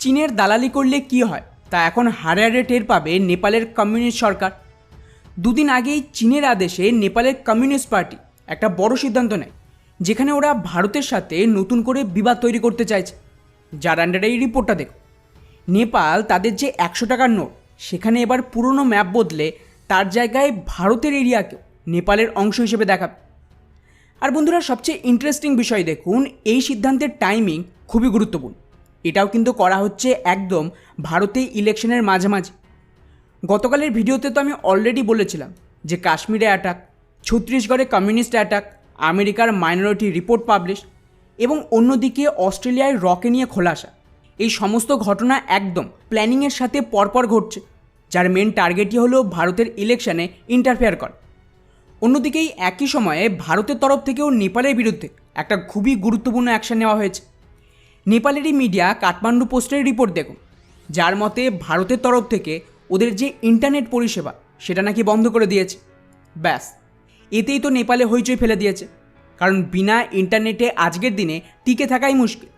চীনের দালালি করলে কি হয়, তা এখন হারে হারে টের পাবে নেপালের কমিউনিস্ট সরকার। দুদিন আগেই চীনের আদেশে নেপালের কমিউনিস্ট পার্টি একটা বড় সিদ্ধান্ত নেয়, যেখানে ওরা ভারতের সাথে নতুন করে বিবাদ তৈরি করতে চাইছে। যার আন্ডারে এই রিপোর্টটা দেখো। নেপাল তাদের যে একশো টাকার নোট, সেখানে এবার পুরনো ম্যাপ বদলে তার জায়গায় ভারতের এরিয়াকেও নেপালের অংশ হিসেবে দেখাবে। আর বন্ধুরা, সবচেয়ে ইন্টারেস্টিং বিষয় দেখুন, এই সিদ্ধান্তের টাইমিং খুবই গুরুত্বপূর্ণ। এটাও কিন্তু করা হচ্ছে একদম ভারতে ইলেকশনের মাঝামাঝি। গতকালের ভিডিওতে তো আমি অলরেডি বলেছিলাম যে কাশ্মীরে অ্যাটাক ছত্তিশগড়ে কমিউনিস্ট অ্যাটাক আমেরিকার মাইনরিটি রিপোর্ট পাবলিশ এবং অন্যদিকে অস্ট্রেলিয়ায় রকে নিয়ে খোলাসা এই সমস্ত ঘটনা একদম প্ল্যানিংয়ের সাথে পরপর ঘটছে, যার মেন টার্গেটই হলো ভারতের ইলেকশনে ইন্টারফেয়ার করা। অন্যদিকেই একই সময়ে ভারতের তরফ থেকেও নেপালের বিরুদ্ধে একটা খুবই গুরুত্বপূর্ণ অ্যাকশন নেওয়া হয়েছে। নেপালেরই মিডিয়া কাঠমান্ডু পোস্টের রিপোর্ট দেখুন। যার মতে, ভারতের তরফ থেকে ওদের যে ইন্টারনেট পরিষেবা, সেটা নাকি বন্ধ করে দিয়েছে। ব্যাস, এতেই তো নেপালে হইচই ফেলে দিয়েছে। কারণ বিনা ইন্টারনেটে আজকের দিনে টিকে থাকাই মুশকিল।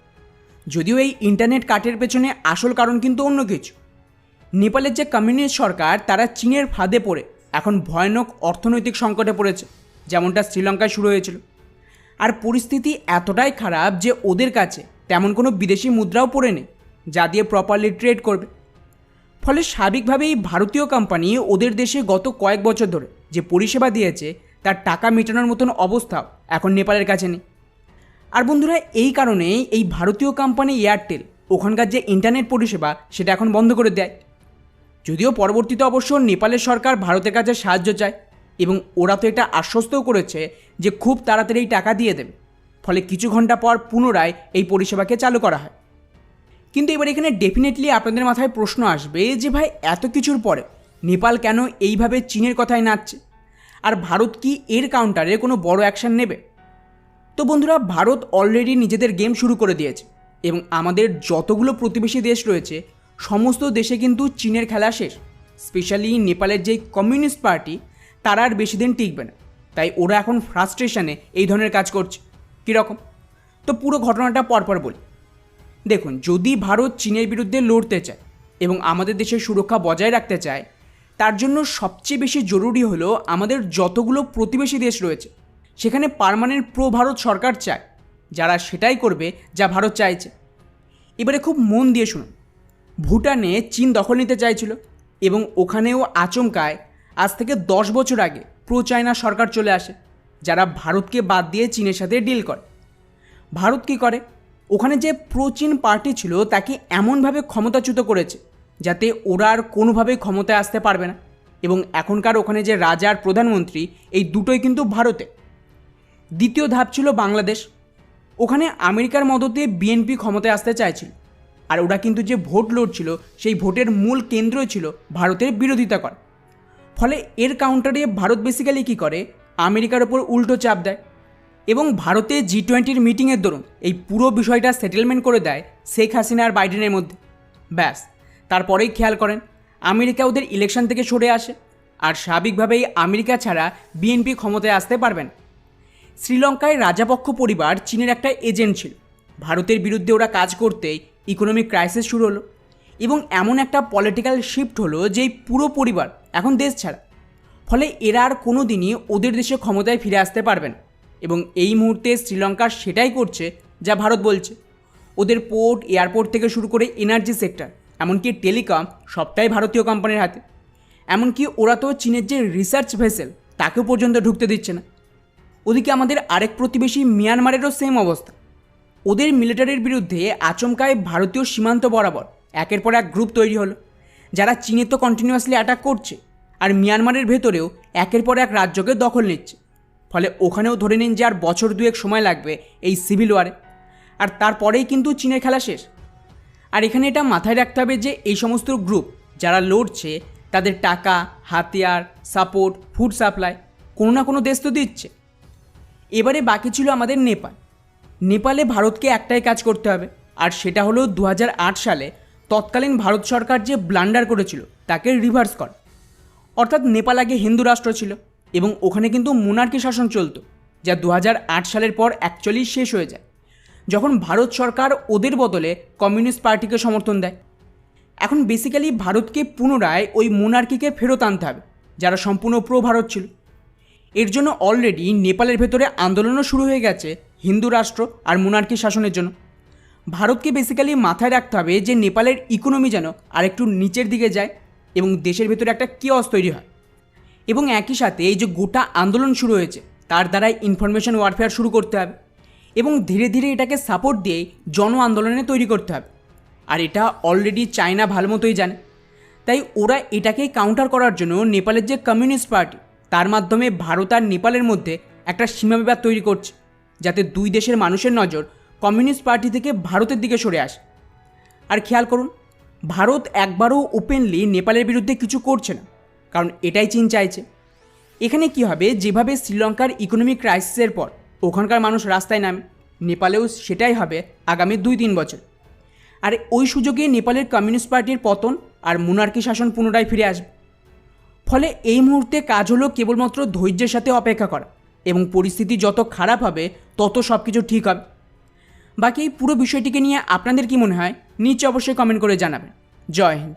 যদিও এই ইন্টারনেট কাটের পেছনে আসল কারণ কিন্তু অন্য কিছু। নেপালের যে কমিউনিস্ট সরকার, তারা চীনের ফাঁদে পড়ে, এখন ভয়ানক অর্থনৈতিক সংকটে পড়েছে, যেমনটা শ্রীলঙ্কায় শুরু হয়েছিল। আর পরিস্থিতি এতটাই খারাপ যে ওদের কাছে তেমন কোনো বিদেশি মুদ্রাও পড়ে নেই, যা দিয়ে প্রপারলি ট্রেড করবে। ফলে স্বাভাবিকভাবেই ভারতীয় কোম্পানি ওদের দেশে গত কয়েক বছর ধরে যে পরিষেবা দিয়েছে, তার টাকা মেটানোর মতন অবস্থাও এখন নেপালের কাছে নেই। আর বন্ধুরা, এই কারণেই এই ভারতীয় কোম্পানি এয়ারটেল ওখানকার যে ইন্টারনেট পরিষেবা, সেটা এখন বন্ধ করে দেয়। যদিও পরবর্তীতে অবশ্য নেপালের সরকার ভারতের কাছে সাহায্য চায়, এবং ওরা তো এটা আশ্বস্তও করেছে যে খুব তাড়াতাড়ি টাকা দিয়ে দেবে। ফলে কিছু ঘণ্টা পর পুনরায় এই পরিষেবাকে চালু করা হয়। কিন্তু এবার এখানে ডেফিনেটলি আপনাদের মাথায় প্রশ্ন আসবে যে ভাই, এত কিছুর পরে নেপাল কেন এইভাবে চীনের কথায় নাচছে? আর ভারত কি এর কাউন্টারে কোনো বড় অ্যাকশন নেবে? তো বন্ধুরা, ভারত অলরেডি নিজেদের গেম শুরু করে দিয়েছে এবং আমাদের যতগুলো প্রতিবেশী দেশ রয়েছে, সমস্ত দেশে কিন্তু চীনের খেলা শেষ। স্পেশালি নেপালের যে কমিউনিস্ট পার্টি তারা আর বেশি দিন টিকবে না। তাই ওরা এখন ফ্রাস্ট্রেশনে এই ধরনের কাজ করছে। কীরকম? তো পুরো ঘটনাটা পরপর বলি। দেখুন, যদি ভারত চীনের বিরুদ্ধে লড়তে চায় এবং আমাদের দেশের সুরক্ষা বজায় রাখতে চায়, তার জন্য সবচেয়ে বেশি জরুরি হলো আমাদের যতগুলো প্রতিবেশী দেশ রয়েছে, সেখানে পার্মানেন্ট প্রো ভারত সরকার চায়, যারা সেটাই করবে যা ভারত চাইছে। এবারে খুব মন দিয়ে শুনুন। ভুটানে চীন দখল নিতে চাইছিল এবং ওখানেও আচমকায় আজ থেকে দশ বছর আগে প্রো চায়না সরকার চলে আসে। যারা ভারতকে বাদ দিয়ে চীনের সাথে ডিল করে। ভারত কী করে? ওখানে যে প্রচীন পার্টি ছিল, তাকে এমনভাবে ক্ষমতাচ্যুত করেছে যাতে ওরা আর কোনোভাবেই ক্ষমতায় আসতে পারবে না। এবং এখনকার ওখানে যে রাজা আর প্রধানমন্ত্রী, এই দুটোই কিন্তু ভারতে। দ্বিতীয় ধাপ ছিল বাংলাদেশ। ওখানে আমেরিকার মদতে বিএনপি ক্ষমতায় আসতে চাইছিল। আর ওরা কিন্তু যে ভোট লড়ছিল সেই ভোটের মূল কেন্দ্রই ছিল ভারতের বিরোধিতা করা। ফলে এর কাউন্টারে ভারত বেসিক্যালি কী করে? আমেরিকার ওপর উল্টো চাপ দেয় এবং ভারতে জি টোয়েন্টির মিটিংয়ের দরুন এই পুরো বিষয়টা সেটেলমেন্ট করে দেয় শেখ হাসিনা আর বাইডেনের মধ্যে। ব্যাস, তারপরেই খেয়াল করেন, আমেরিকা ওদের ইলেকশন থেকে সরে আসে আর স্বাভাবিকভাবেই আমেরিকা ছাড়া বিএনপি ক্ষমতায় আসতে পারবেন শ্রীলঙ্কায় রাজাপক্ষ পরিবার চীনের একটা এজেন্ট ছিল। ভারতের বিরুদ্ধে ওরা কাজ করতেই ইকোনমিক ক্রাইসিস শুরু হলো এবং এমন একটা পলিটিক্যাল শিফট হলো যে এই পুরো পরিবার, এখন দেশ ছাড়া ফলে এরা আর কোনো দিনই ওদের দেশে ক্ষমতায় ফিরে আসতে পারবেন এবং এই মুহূর্তে শ্রীলঙ্কা সেটাই করছে যা ভারত বলছে। ওদের পোর্ট, এয়ারপোর্ট থেকে শুরু করে এনার্জি সেক্টর, এমনকি টেলিকম সবটাই ভারতীয় কোম্পানির হাতে। এমনকি ওরা তো চীনের যে রিসার্চ ভেসেল, তাকেও পর্যন্ত ঢুকতে দিচ্ছে না। ওদিকে আমাদের আরেক প্রতিবেশী মিয়ানমারেরও সেম অবস্থা। ওদের মিলিটারির বিরুদ্ধে আচমকায় ভারতীয় সীমান্ত বরাবর একের পর এক গ্রুপ তৈরি হলো, যারা চীনে তো কন্টিনিউয়াসলি অ্যাটাক করছে। আর মিয়ানমারের ভেতরেও একের পর এক রাজ্যকে দখল নিচ্ছে। ফলে ওখানেও ধরে নিন যে আর বছর দুয়েক সময় লাগবে এই সিভিল ওয়ারে। আর তারপরেই কিন্তু চীনের খেলা শেষ। আর এখানে এটা মাথায় রাখতে হবে যে এই সমস্ত গ্রুপ যারা লড়ছে, তাদের টাকা, হাতিয়ার, সাপোর্ট, ফুড সাপ্লাই কোনো না কোনো দেশ তো দিচ্ছে। এবারে বাকি ছিল আমাদের নেপাল। নেপালে ভারতকে একটাই কাজ করতে হবে। আর সেটা হলো দু হাজার আট সালে তৎকালীন ভারত সরকার যে ব্লান্ডার করেছিল, তাকে রিভার্স কর। অর্থাৎ নেপাল আগে হিন্দু রাষ্ট্র ছিল এবং ওখানে কিন্তু মোনার্কি শাসন চলত, যা দু হাজার আট সালের পর অ্যাকচুয়ালি শেষ হয়ে যায়, যখন ভারত সরকার ওদের বদলে কমিউনিস্ট পার্টিকে সমর্থন দেয়। এখন বেসিক্যালি ভারতকে পুনরায় ওই মোনার্কিকে ফেরত আনতে হবে, যারা সম্পূর্ণ প্রো ভারত ছিল। এর জন্য অলরেডি নেপালের ভেতরে আন্দোলনও শুরু হয়ে গেছে হিন্দু রাষ্ট্র আর মোনার্কি শাসনের জন্য। ভারতকে বেসিক্যালি মাথায় রাখতে হবে যে নেপালের ইকোনমি যেন আরেকটু নিচের দিকে যায় এবং দেশের ভেতরে একটা কিয়স তৈরি হয়। এবং একই সাথে এই যে গোটা আন্দোলন শুরু হয়েছে, তার দ্বারাই ইনফরমেশন ওয়ারফেয়ার শুরু করতে হবে এবং ধীরে ধীরে এটাকে সাপোর্ট দিয়ে জন আন্দোলনে তৈরি করতে হবে। আর এটা অলরেডি চায়না ভালো মতোই জানে। তাই ওরা এটাকেই কাউন্টার করার জন্য নেপালের যে কমিউনিস্ট পার্টি তার মাধ্যমে ভারত আর নেপালের মধ্যে একটা সীমা সীমাবিবাদ তৈরি করছে, যাতে দুই দেশের মানুষের নজর কমিউনিস্ট পার্টি থেকে ভারতের দিকে সরে আসে। আর খেয়াল করুন ভারত একবারও ওপেনলি নেপালের বিরুদ্ধে কিছু করছে না, কারণ এটাই চীন চাইছে। এখানে কি হবে? যেভাবে শ্রীলঙ্কার ইকোনমিক ক্রাইসিসের পর ওখানকার মানুষ রাস্তায় নামে, নেপালেও সেটাই হবে আগামী দুই তিন বছর। আর ওই সুযোগে নেপালের কমিউনিস্ট পার্টির পতন আর মুনার্কি শাসন পুনরায় ফিরে আসবে। ফলে এই মুহূর্তে কাজ হলো কেবলমাত্র ধৈর্যের সাথে অপেক্ষা করা এবং পরিস্থিতি যত খারাপ হবে, তত সব কিছু ঠিক হবে। বাকি এই পুরো বিষয়টিকে নিয়ে আপনাদের কি মনে হয়? নিচে অবশ্যই কমেন্ট করে জানাবেন। জয় হিন্দ।